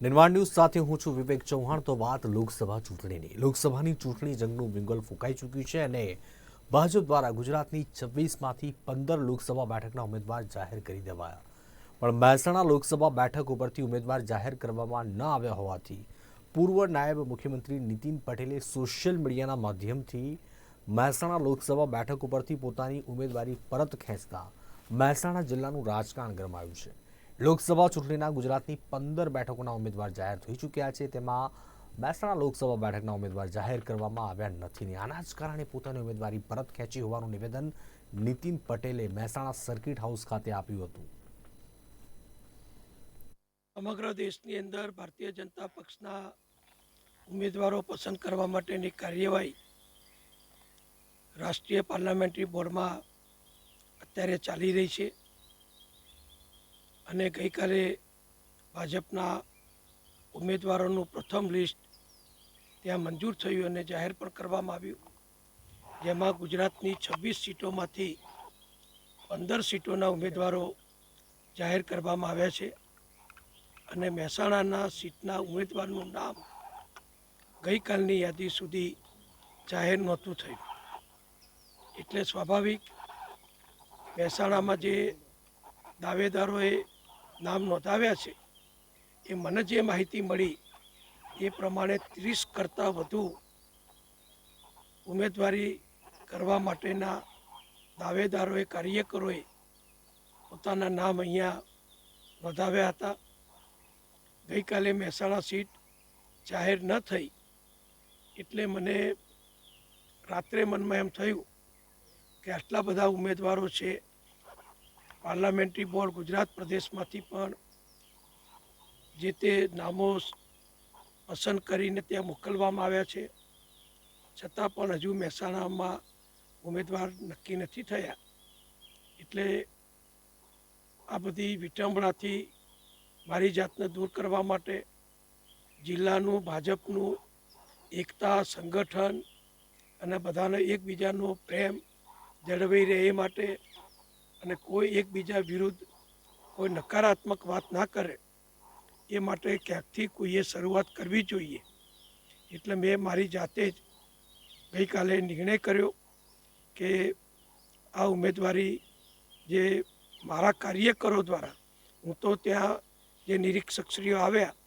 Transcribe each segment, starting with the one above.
નિર્માણ ન્યૂઝ સાથે હું છું વિવેક ચૌહાણ. તો વાત લોકસભા ચૂંટણીની. લોકસભાની ચૂંટણી જંગનું વિંગલ ફૂંકાઈ ચૂક્યું છે અને ભાજપ દ્વારા ગુજરાતની છવ્વીસમાંથી પંદર લોકસભા બેઠકના ઉમેદવાર જાહેર કરી દેવાયા. પણ મહેસાણા લોકસભા બેઠક ઉપરથી ઉમેદવાર જાહેર કરવામાં ન આવ્યા હોવાથી પૂર્વ નાયબ મુખ્યમંત્રી નીતિન પટેલે સોશિયલ મીડિયાના માધ્યમથી મહેસાણા લોકસભા બેઠક ઉપરથી પોતાની ઉમેદવારી પરત ખેંચતા મહેસાણા જિલ્લાનું રાજકારણ ગરમાયું છે. લોકસભા ચૂંટણીના ગુજરાતની પંદર બેઠકોના ઉમેદવાર જાહેર થઈ ચૂક્યા છે. તેમાં મહેસાણા લોકસભા બેઠકના ઉમેદવાર જાહેર કરવામાં આવ્યા નથી ને આના જ કારણે પોતાની ઉમેદવારી પરત ખેંચી હોવાનું નિવેદન નીતિન પટેલે મહેસાણા સર્કિટ હાઉસ ખાતે આપ્યું હતું. સમગ્ર દેશની અંદર ભારતીય જનતા પક્ષના ઉમેદવારો પસંદ કરવા માટેની કાર્યવાહી રાષ્ટ્રીય પાર્લામેન્ટરી બોર્ડમાં અત્યારે ચાલી રહી છે. અને ગઈકાલે ભાજપના ઉમેદવારોનું પ્રથમ લિસ્ટ ત્યાં મંજૂર થયું અને જાહેર પણ કરવામાં આવ્યું. જેમાં ગુજરાતની છવ્વીસ સીટોમાંથી પંદર સીટોના ઉમેદવારો જાહેર કરવામાં આવ્યા છે અને મહેસાણાના સીટના ઉમેદવારનું નામ ગઈકાલની યાદી સુધી જાહેર નહોતું થયું. એટલે સ્વાભાવિક મહેસાણામાં જે દાવેદારોએ નામ નોંધાવ્યા છે. એ મને જે માહિતી મળી, એ પ્રમાણે ત્રીસ કરતાં વધુ ઉમેદવારી કરવા માટેના દાવેદારોએ, કાર્યકરોએ પોતાના નામ અહીંયા નોંધાવ્યા હતા. ગઈકાલે મહેસાણા સીટ જાહેર ન થઈ એટલે મને રાત્રે મનમાં એમ થયું કે આટલા બધા ઉમેદવારો છે પાર્લામેન્ટરી બોર્ડ ગુજરાત પ્રદેશમાંથી પણ જે તે નામો પસંદ કરીને ત્યાં મોકલવામાં આવ્યા છે. છતાં પણ હજુ મહેસાણામાં ઉમેદવાર નક્કી નથી થયા. એટલે આ બધી વિટંબણાથી મારી જાતને દૂર કરવા માટે જિલ્લાનું, ભાજપનું, એકતા, સંગઠન અને બધાને એકબીજાનો પ્રેમ જળવાઈ રહે એ માટે અને કોઈ એકબીજા વિરુદ્ધ કોઈ નકારાત્મક વાત ના કરે, એ માટે ક્યાંકથી કોઈએ શરૂઆત કરવી જોઈએ? એટલે મેં મારી જાતે જ ગઈકાલે નિર્ણય કર્યો કે આ ઉમેદવારી જે મારા કાર્યકરો દ્વારા, હું તો ત્યાં જે નિરીક્ષકશ્રીઓ આવ્યા,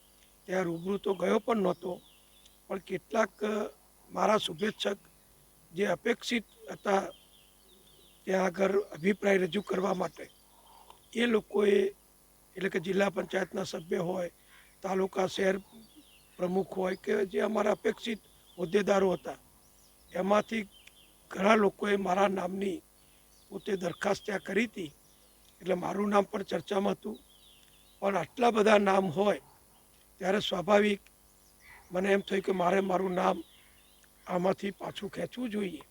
ત્યાં રૂબરૂ તો ગયો પણ નહોતો, પણ કેટલાક મારા શુભેચ્છક જે અપેક્ષિત હતા ત્યાં આગળ અભિપ્રાય રજૂ કરવા માટે. એ લોકોએ, એટલે કે જિલ્લા પંચાયતના સભ્ય હોય, તાલુકા શહેર પ્રમુખ હોય કે જે અમારા અપેક્ષિત હોદ્દેદારો હતા, એમાંથી ઘણા લોકોએ મારા નામની પોતે દરખાસ્ત ત્યાં કરી હતી. એટલે મારું નામ પણ ચર્ચામાં હતું. પણ આટલા બધા નામ હોય, ત્યારે સ્વાભાવિક મને એમ થયું કે મારે મારું નામ આમાંથી પાછું ખેંચવું જોઈએ.